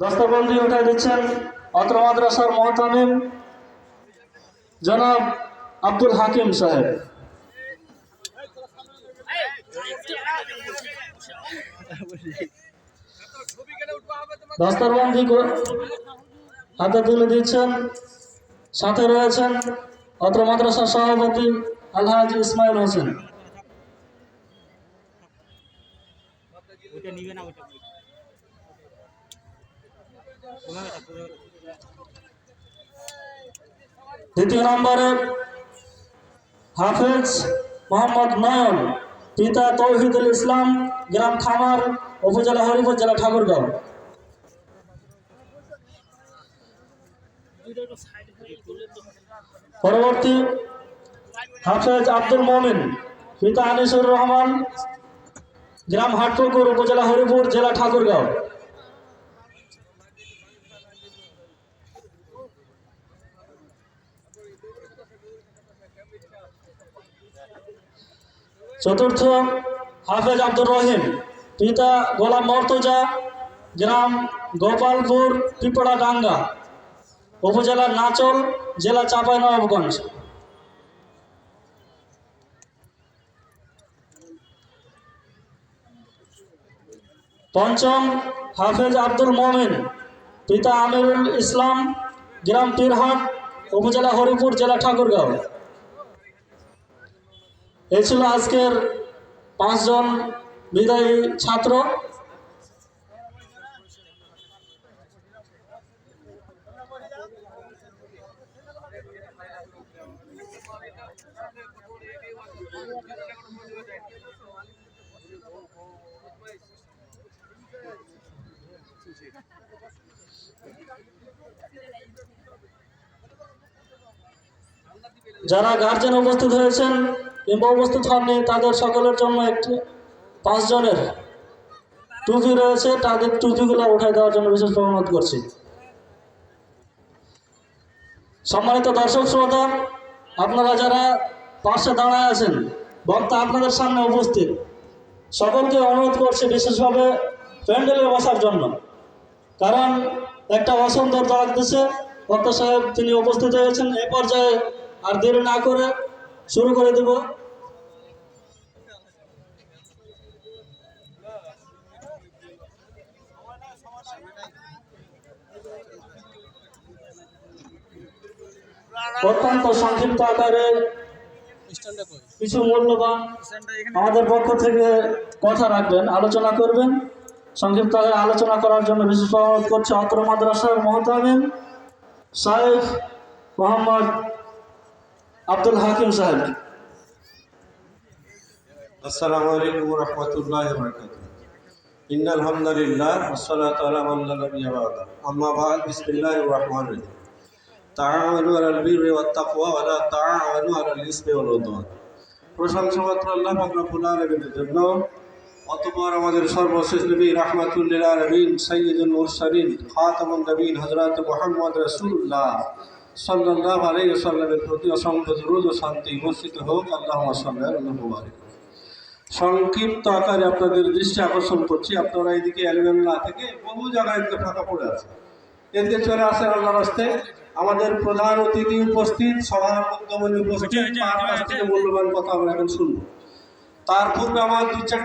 দস্তবন্দি উঠে দিচ্ছেন অত্র মাদ্রাসার মহতামিম জনাব আব্দুল হাকিম সাহেব। দস্তরবন্দি হাতে তুলে দিচ্ছেন, সাথে রয়েছেন অত্র মাদ্রাসার সভাপতি আলহাজ ইসমাইল হোসেন। ওটা নিবে না ওটা ওভাবে থাক, ওভাবে থাক। দ্বিতীয় নম্বরে হাফেজ মোহাম্মদ নয়ন, পিতা তৌহিদুল ইসলাম, গ্রাম খামার, উপজেলা হরিপুর, জেলা ঠাকুরগাঁও। পরবর্তী হাফেজ আব্দুল মমিন, পিতা আনিসুর রহমান, গ্রাম হাটপুকুর, উপজেলা হরিপুর, জেলা ঠাকুরগাঁও। চতুর্থ হাফেজ আব্দুর রহিম, পিতা গোলাম মর্তজা, গ্রাম গোপালপুর, পিপড়া ডাঙ্গা, উপজেলার নাচল, জেলা চাঁপাইনবাবগঞ্জ পঞ্চম হাফেজ আব্দুল মোমিন, পিতা আমিরুল ইসলাম, গ্রাম পীরহাট, উপজেলা হরিপুর, জেলা ঠাকুরগাঁও। এই ছিল আজকের পাঁচজন বিদায়ী ছাত্র। যারা গার্জেন উপস্থিত হয়েছেন কিংবা উপস্থিত তাদের সকলের জন্য একটি পাঁচজনের টুপি রয়েছে। তাদের টুপিগুলো উঠাই দেওয়ার জন্য বিশেষ অনুরোধ করছি। সম্মানিত দর্শক শ্রোতা, আপনারা যারা পাশে দাঁড়ায় আছেন, বক্তা আপনাদের সামনে উপস্থিত, সকলকে অনুরোধ করছি বিশেষভাবে প্যান্ডেলে বসার জন্য। কারণ একটা অসুন্দর লাগতেছে বক্তা সাহেব তিনি উপস্থিত হয়েছেন এই পর্যায়ে আর দেরি না করে শুরু করে দেব। অত্যন্ত সংক্ষিপ্ত আকারে কিছু মূল্যবান আমাদের পক্ষ থেকে কথা রাখবেন আলোচনা করবেন। সংক্ষিপ্ত আকারে আলোচনা করার জন্য বিশেষ অনুরোধ করছে অত্র মাদ্রাসার মহতামিন শাহেখ মোহাম্মদ আব্দুল হাকিম সাহেব। আসসালামু আলাইকুম রহমতুল্লাহ বরকাতুহু। ইন্নাল হামদুলিল্লাহ ওয়া সালাতু আলা মান লা নাবিয়্যা বা'দা। আম্মা বা'দ বিসমিল্লাহির রহমানির রহিম। তাআমানু আলাল বিররি ওয়াত তাকওয়া আলাল ইসমি ওয়াল উদওয়ান। প্রশংসা আল্লাহ পাক রব্বুল আলামিনের জন্য। অতঃপর আমাদের সর্বশেষ নবী রাহমাতুল্লিল আলামিন সাইয়্যিদুল মুরসালিন খাতামুন নবীন হযরত মুহাম্মদ রাসূলুল্লাহ সাল্লাল্লাহু আলাইহি ওয়াসাল্লামের প্রতি অসংখ্য দরুদ ও শান্তি বর্ষিত হোক। আল্লাহুম্মা সাল্লি আলা মুবারক সংক্ষিপ্ত আকারে আপনাদের দৃষ্টি আকর্ষণ করছি। আপনারা এদিকে অ্যালবাম না থেকে বহু জায়গায় ফাঁকা পড়ে আছে এদিকে চলে আসেন আল্লাহর হস্তে আমাদের প্রধান অতিথি উপস্থিত সভার মধ্যমণি উপস্থিত তার কাছ থেকে মূল্যবান কথা আমরা এখন শুনব। তার পূর্বে আমার দু চারটি